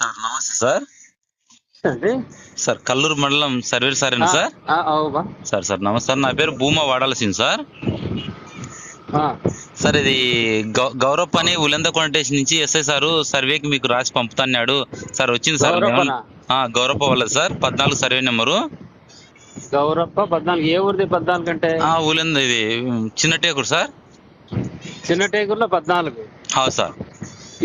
Sir నమస్తే sir. అండి sir Kalluru మండలం సర్వేర్ సారేనా సార్? ఆ, అవు బా సార్ సార్ నమస్తే సార్. నా పేరు భూమా వాడాల్సింది సార్. ఆ, సార్ ఇది గౌ- గౌరవ్ అని ఉలెంద స్టేషన్ నుంచి ఎస్ఐ సారు సర్వేకి మీకు రాసి పంపుతున్నాడు. సార్ వచ్చింది సార్ గౌరప్ప వాళ్ళది సార్. పద్నాలుగు సర్వే నెంబరు. గౌరప్ప పద్నాలుగు ఏ ఊరిది పద్నాలుగు అంటే? ఆ ఉలెంద ఇది చిన్న టేకుడు సార్. చిన్న టేకుల్లో పద్నాలుగు. అవును సార్.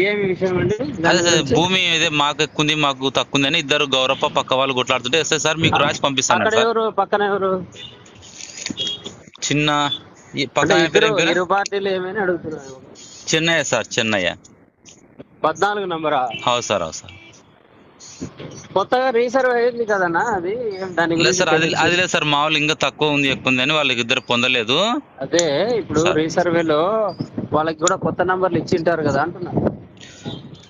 ఏమి విషయం అండి? అదే దాని సార్ గురించి? భూమి ఇదే మాకు ఎక్కువ ఉంది మాకు తక్కువ ఉంది అని ఇద్దరు గౌరప్ప పక్క వాళ్ళు కొట్లాడుతుంటే ఎస్ఐ సార్ మీకు రాసి పంపిస్తాను అక్కడ సార్. ఎవరు? పక్కన ఎవరు? చిన్న ఈ పక్క అంటే ఆయన పేరు ఇద్దరు ఏం పేరు? ఇరు పార్టీలు ఏమైనా అడుగుతున్నారు? చెన్నయ్య సార్ చెన్నయ్య. పద్నాలుగు నంబరా? అవును సార్ అవును సార్. కొత్తగా రీసర్వ్ అయింది కదన్నా అది? ఏం దాని లేదు సార్ అది. అది లేదు సార్ మామూలు ఇంకా తక్కువ ఉంది ఎక్కువ ఉంది అని వాళ్ళకి ఇద్దరు పొందలేదు. అదే ఇప్పుడు సార్. రీసర్వేలో వాళ్ళకి కూడా కొత్త నంబర్లు ఇచ్చింటారు కదా అంటున్నా.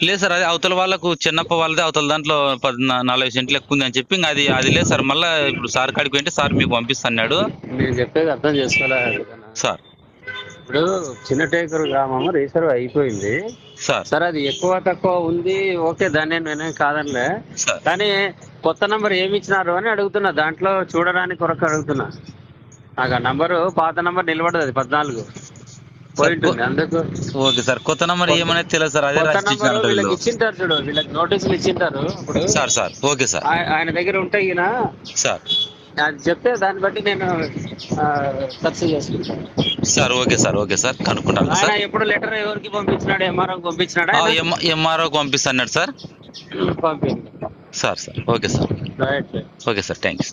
లేదు సార్ అది అవతల వాళ్ళకు చిన్నప్ప వాళ్ళది అవతల దాంట్లో పది నలభై సెంట్లు ఎక్కువ ఉంది అని చెప్పి అది అది లేదు సార్. మళ్ళీ ఇప్పుడు సార్ కాడికి పోయింటే సార్ మీకు పంపిస్తున్నాడు. నేను చెప్పేది అర్థం కదన్నా. సార్. ఇప్పుడు చిన్న టేకరు గ్రామం రీసర్వ్ అయిపోయింది. సార్. సరే అది ఎక్కువ తక్కువ ఉంది ఓకే దాన్ని నేనేం కాదనిలే. కానీ కొత్త నంబర్ ఏమి ఇచ్చినారు అని అడుగుతున్నా దాంట్లో చూడడానికి కొరకు అడుగుతున్నా. నాకు ఆ నంబరు పాత నంబర్ నిలబడదు అది పద్నాలుగు. ఓకే సార్ కొత్త నెంబర్ ఏమనేది తెలియదు సార్ అదే వీళ్ళకి వీళ్ళు. ఇచ్చింటారు చూడు వీళ్ళకి నోటీసులు ఇచ్చింటారు ఇప్పుడు. Sir sir okay sir. ఆయ- ఆయన దగ్గర ఉంటాయి ఈయన సార్. అది చెప్తే దాన్ని బట్టి నేను ఖర్చు చేసుకుంటాను. Sir okay sir okay sir కనుక్కుంటాను sir. ఎప్పుడు లెటర్ ఎవరికి పంపించినాడు? ఎంఆర్ఓ పంపించినాడా? ఎంఆర్ఓకి పంపిస్తున్నాడు సార్. పంపింది sir sir okay sir. Okay sir thanks